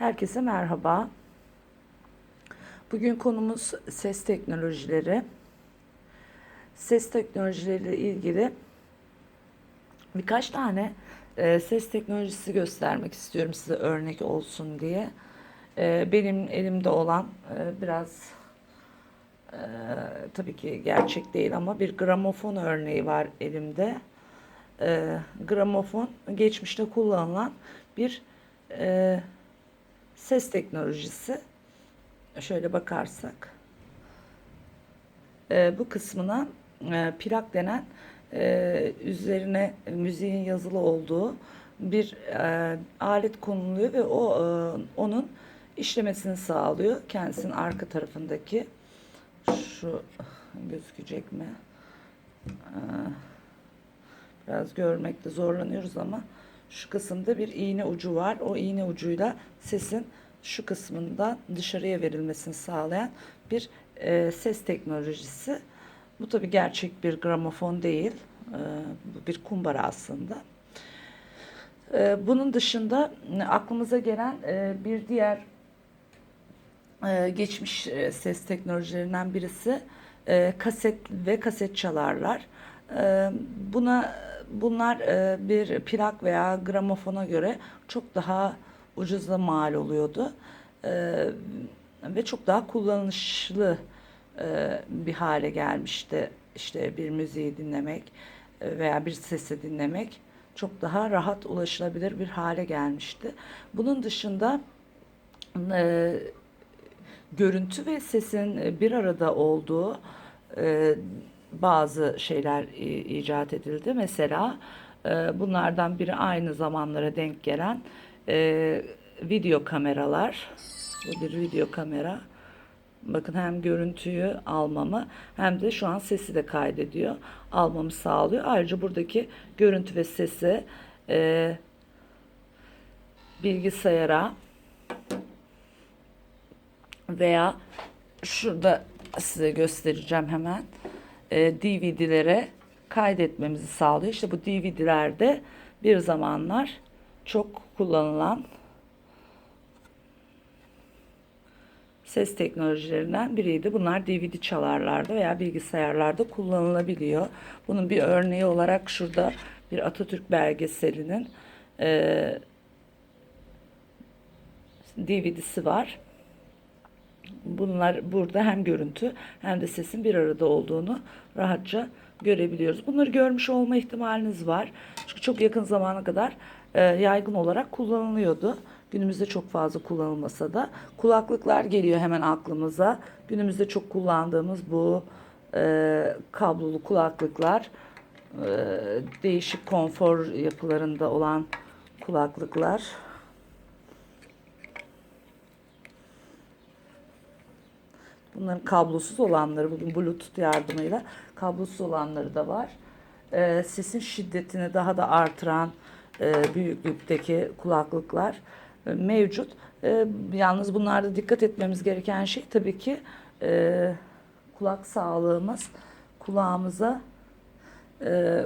Herkese merhaba. Bugün konumuz ses teknolojileri. Ses teknolojileriyle ilgili birkaç tane e, ses teknolojisi göstermek istiyorum size örnek olsun diye. E, benim elimde olan e, biraz e, tabii ki gerçek değil ama bir gramofon örneği var elimde. E, gramofon geçmişte kullanılan bir e, ses teknolojisi. Şöyle bakarsak e, bu kısmına e, plak denen e, üzerine müziğin yazılı olduğu bir e, alet konuluyor ve o e, onun işlemesini sağlıyor. Kendisinin arka tarafındaki şu gözükecek mi? E, biraz görmekte zorlanıyoruz ama şu kısımda bir iğne ucu var. O iğne ucuyla sesin şu kısmından dışarıya verilmesini sağlayan bir e, ses teknolojisi. Bu tabi gerçek bir gramofon değil. E, bu bir kumbara aslında. E, bunun dışında e, aklımıza gelen e, bir diğer e, geçmiş e, ses teknolojilerinden birisi e, kaset ve kaset çalarlar. E, buna bunlar e, bir plak veya gramofona göre çok daha ucuza mal oluyordu. E, ve çok daha kullanışlı e, bir hale gelmişti. İşte bir müziği dinlemek e, veya bir sesi dinlemek çok daha rahat ulaşılabilir bir hale gelmişti. Bunun dışında e, görüntü ve sesin bir arada olduğu e, bazı şeyler icat edildi. Mesela e, bunlardan biri aynı zamanlara denk gelen e, video kameralar. Bu bir video kamera. Bakın hem görüntüyü almamı hem de şu an sesi de kaydediyor. Almamı sağlıyor. Ayrıca buradaki görüntü ve sesi e, bilgisayara veya şurada size göstereceğim hemen e, DVD'lere kaydetmemizi sağlıyor. İşte bu DVD'lerde bir zamanlar çok kullanılan ses teknolojilerinden biriydi. Bunlar DVD çalarlarda veya bilgisayarlarda kullanılabiliyor. Bunun bir örneği olarak şurada bir Atatürk belgeselinin e, DVD'si var. Bunlar burada hem görüntü hem de sesin bir arada olduğunu rahatça görebiliyoruz. Bunları görmüş olma ihtimaliniz var. Çünkü çok yakın zamana kadar e, yaygın olarak kullanılıyordu. Günümüzde çok fazla kullanılmasa da kulaklıklar geliyor hemen aklımıza. Günümüzde çok kullandığımız bu e, kablolu kulaklıklar, e, değişik konfor yapılarında olan kulaklıklar. Bunların kablosuz olanları, bugün Bluetooth yardımıyla kablosuz olanları da var. E, sesin şiddetini daha da artıran e, büyüklükteki kulaklıklar e, mevcut. E, yalnız bunlarda dikkat etmemiz gereken şey tabii ki e, kulak sağlığımız kulağımıza e,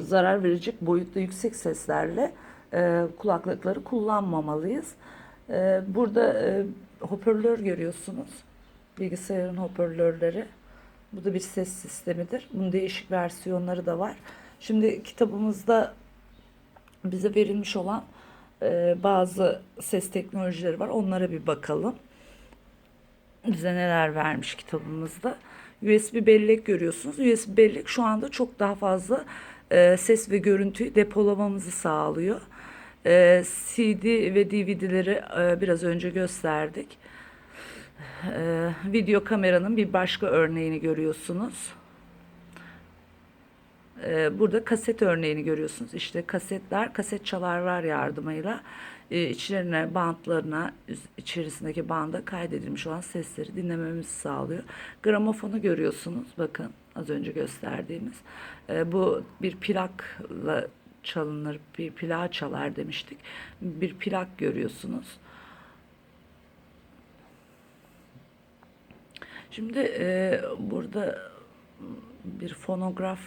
zarar verecek boyutta yüksek seslerle e, kulaklıkları kullanmamalıyız. E, burada e, hoparlör görüyorsunuz. Bilgisayarın hoparlörleri. Bu da bir ses sistemidir. Bunun değişik versiyonları da var. Şimdi kitabımızda bize verilmiş olan e, bazı ses teknolojileri var. Onlara bir bakalım. Bize neler vermiş kitabımızda. USB bellek görüyorsunuz. USB bellek şu anda çok daha fazla e, ses ve görüntüyü depolamamızı sağlıyor. E, CD ve DVD'leri e, biraz önce gösterdik. E, video kameranın bir başka örneğini görüyorsunuz. Ee, burada kaset örneğini görüyorsunuz. İşte kasetler, kaset çalarlar yardımıyla e, içlerine, bantlarına, içerisindeki banda kaydedilmiş olan sesleri dinlememizi sağlıyor. Gramofonu görüyorsunuz. Bakın az önce gösterdiğimiz. Ee, bu bir plakla çalınır, bir plak çalar demiştik. Bir plak görüyorsunuz. Şimdi e, burada bir fonograf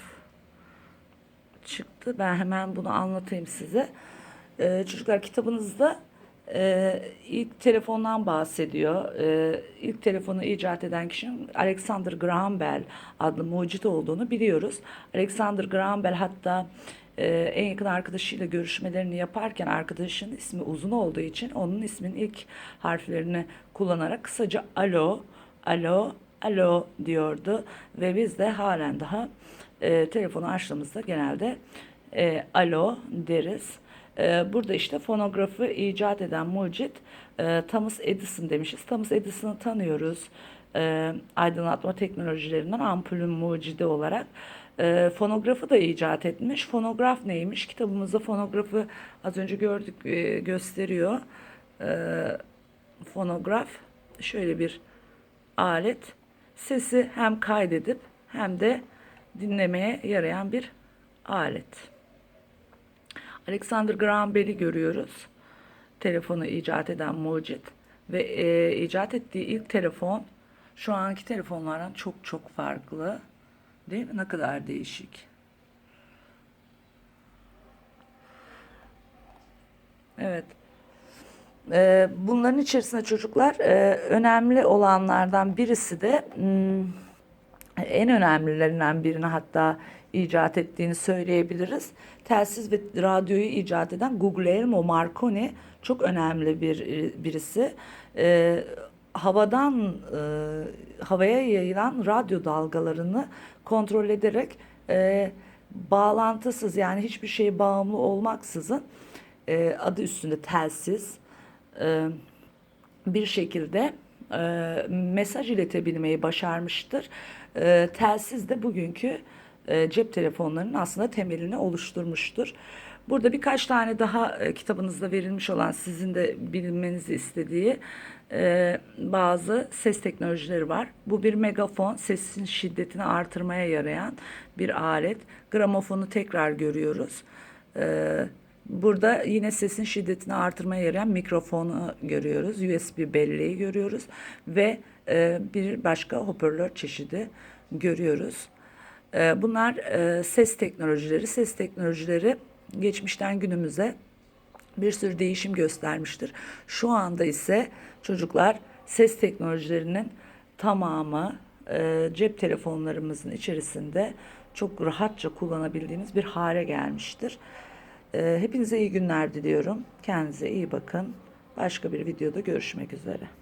çıktı. Ben hemen bunu anlatayım size. Ee, çocuklar kitabınızda Ee, ilk telefondan bahsediyor. Ee, ilk telefonu icat eden kişinin Alexander Graham Bell adlı mucit olduğunu biliyoruz. Alexander Graham Bell hatta e, en yakın arkadaşıyla görüşmelerini yaparken arkadaşının ismi uzun olduğu için onun isminin ilk harflerini kullanarak kısaca alo, alo, alo diyordu ve biz de halen daha e, telefonu açtığımızda genelde e, alo deriz. E, burada işte fonografı icat eden mucit e, Thomas Edison demişiz. Thomas Edison'ı tanıyoruz. E, aydınlatma teknolojilerinden ampulün mucidi olarak. E, fonografı da icat etmiş. Fonograf neymiş? Kitabımızda fonografı az önce gördük e, gösteriyor. E, fonograf şöyle bir alet. Sesi hem kaydedip hem de dinlemeye yarayan bir alet. Alexander Graham Bell'i görüyoruz. Telefonu icat eden mucit ve e, icat ettiği ilk telefon şu anki telefonlardan çok çok farklı. Değil mi? Ne kadar değişik. Evet. Ee, bunların içerisinde çocuklar e, önemli olanlardan birisi de hmm, en önemlilerinden birini hatta icat ettiğini söyleyebiliriz. Telsiz ve radyoyu icat eden Guglielmo Marconi çok önemli bir birisi. Ee, havadan e, havaya yayılan radyo dalgalarını kontrol ederek e, bağlantısız yani hiçbir şeye bağımlı olmaksızın e, adı üstünde telsiz e, bir şekilde e, mesaj iletebilmeyi başarmıştır. E, telsiz de bugünkü cep telefonlarının aslında temelini oluşturmuştur. Burada birkaç tane daha e, kitabınızda verilmiş olan sizin de bilmenizi istediği bazı ses teknolojileri var. Bu bir megafon, sesin şiddetini artırmaya yarayan bir alet. Gramofonu tekrar görüyoruz. Burada yine sesin şiddetini artırmaya yarayan mikrofonu görüyoruz. USB belleği görüyoruz ve e, bir başka hoparlör çeşidi görüyoruz. E, bunlar e, ses teknolojileri. Ses teknolojileri geçmişten günümüze bir sürü değişim göstermiştir. Şu anda ise çocuklar ses teknolojilerinin tamamı e, cep telefonlarımızın içerisinde çok rahatça kullanabildiğimiz bir hale gelmiştir. E, hepinize iyi günler diliyorum. Kendinize iyi bakın. Başka bir videoda görüşmek üzere.